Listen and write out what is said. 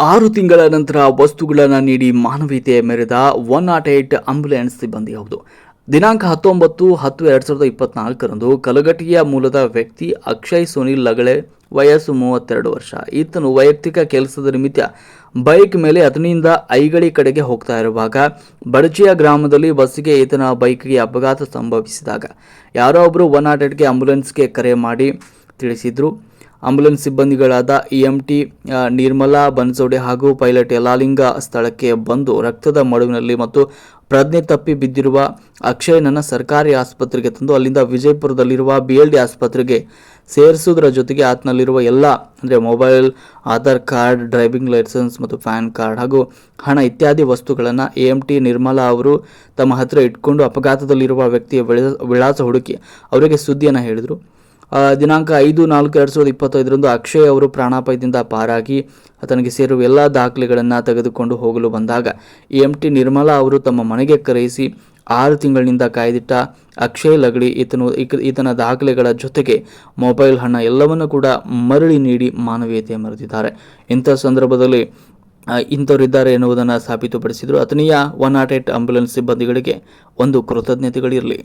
ಆರು ತಿಂಗಳ ನಂತರ ವಸ್ತುಗಳನ್ನು ನೀಡಿ ಮಾನವೀಯತೆ ಮೆರೆದ ಒನ್ ನಾಟ್ ಏಟ್ ಆಂಬ್ಯುಲೆನ್ಸ್ ಸಿಬ್ಬಂದಿ ಹೌದು. ದಿನಾಂಕ ಹತ್ತೊಂಬತ್ತು ಹತ್ತು ಎರಡು ಸಾವಿರದ ಇಪ್ಪತ್ನಾಲ್ಕರಂದು ಕಲಘಟಿಯ ಮೂಲದ ವ್ಯಕ್ತಿ ಅಕ್ಷಯ್ ಸುನಿಲ್ ಲಗಳೆ ವಯಸ್ಸು ಮೂವತ್ತೆರಡು ವರ್ಷ. ಈತನು ವೈಯಕ್ತಿಕ ಕೆಲಸದ ನಿಮಿತ್ತ ಬೈಕ್ ಮೇಲೆ ಅದನಿಂದ ಐಗಳಿ ಕಡೆಗೆ ಹೋಗ್ತಾ ಇರುವಾಗ ಬಡಚಿಯ ಗ್ರಾಮದಲ್ಲಿ ಬಸ್ಸಿಗೆ ಈತನ ಬೈಕ್ಗೆ ಅಪಘಾತ ಸಂಭವಿಸಿದಾಗ. ಯಾರೋ ಒಬ್ಬರು ಒನ್ ನಾಟ್ ಏಟ್ಗೆ ಆಂಬ್ಯುಲೆನ್ಸ್ಗೆ ಕರೆ ಮಾಡಿ ತಿಳಿಸಿದ್ರು. ಆಂಬ್ಯುಲೆನ್ಸ್ ಸಿಬ್ಬಂದಿಗಳಾದ ಇಎಂಟಿ ಟಿ ನಿರ್ಮಲಾ ಬನ್ಸೋಡೆ ಹಾಗೂ ಪೈಲಟ್ ಯಲಾಲಿಂಗ ಸ್ಥಳಕ್ಕೆ ಬಂದು ರಕ್ತದ ಮಡುವಿನಲ್ಲಿ ಮತ್ತು ಪ್ರಜ್ಞೆ ತಪ್ಪಿ ಬಿದ್ದಿರುವ ಅಕ್ಷಯನನ್ನು ಸರ್ಕಾರಿ ಆಸ್ಪತ್ರೆಗೆ ತಂದು ಅಲ್ಲಿಂದ ವಿಜಯಪುರದಲ್ಲಿರುವ ಬಿ ಎಲ್ ಡಿ ಆಸ್ಪತ್ರೆಗೆ ಸೇರಿಸುವುದರ ಜೊತೆಗೆ ಆತನಲ್ಲಿರುವ ಎಲ್ಲ, ಅಂದರೆ mobile, Aadhaar card, driving licence ಮತ್ತು ಪ್ಯಾನ್ ಕಾರ್ಡ್ ಹಾಗೂ ಹಣ ಇತ್ಯಾದಿ ವಸ್ತುಗಳನ್ನು ಎ ಎಂ ಟಿ ನಿರ್ಮಲಾ ಅವರು ತಮ್ಮ ಹತ್ತಿರ ಇಟ್ಕೊಂಡು ಅಪಘಾತದಲ್ಲಿರುವ ವ್ಯಕ್ತಿಯ ವಿಳಾ- ವಿಳಾಸ ಹುಡುಕಿ ಅವರಿಗೆ ಸುದ್ದಿಯನ್ನು ಹೇಳಿದರು. ದಿನಾಂಕ ಐದು ನಾಲ್ಕು ಎರಡು ಸಾವಿರದ ಇಪ್ಪತ್ತೈದರಂದು ಅಕ್ಷಯ್ ಅವರು ಪ್ರಾಣಾಪಾಯದಿಂದ ಪಾರಾಗಿ ಆತನಿಗೆ ಸೇರುವ ಎಲ್ಲ ದಾಖಲೆಗಳನ್ನು ತೆಗೆದುಕೊಂಡು ಹೋಗಲು ಬಂದಾಗ ಎಂ ಟಿ ನಿರ್ಮಲಾ ಅವರು ತಮ್ಮ ಮನೆಗೆ ಕರೆಯಿಸಿ ಆರು ತಿಂಗಳಿನಿಂದ ಕಾಯ್ದಿಟ್ಟ ಅಕ್ಷಯ್ ಲಗಡಿ ಈತನು ಈತನ ದಾಖಲೆಗಳ ಜೊತೆಗೆ ಮೊಬೈಲ್ ಹಣ ಎಲ್ಲವನ್ನು ಕೂಡ ಮರಳಿ ನೀಡಿ ಮಾನವೀಯತೆ ಮರೆತಿದ್ದಾರೆ. ಇಂಥ ಸಂದರ್ಭದಲ್ಲಿ ಇಂಥವರಿದ್ದಾರೆ ಎನ್ನುವುದನ್ನು ಸಾಬೀತುಪಡಿಸಿದರು. ಅತನೀಯ ಒನ್ ನಾಟ್ ಏಟ್ ಆಂಬ್ಯುಲೆನ್ಸ್ ಸಿಬ್ಬಂದಿಗಳಿಗೆ ಒಂದು ಕೃತಜ್ಞತೆಗಳಿರಲಿ.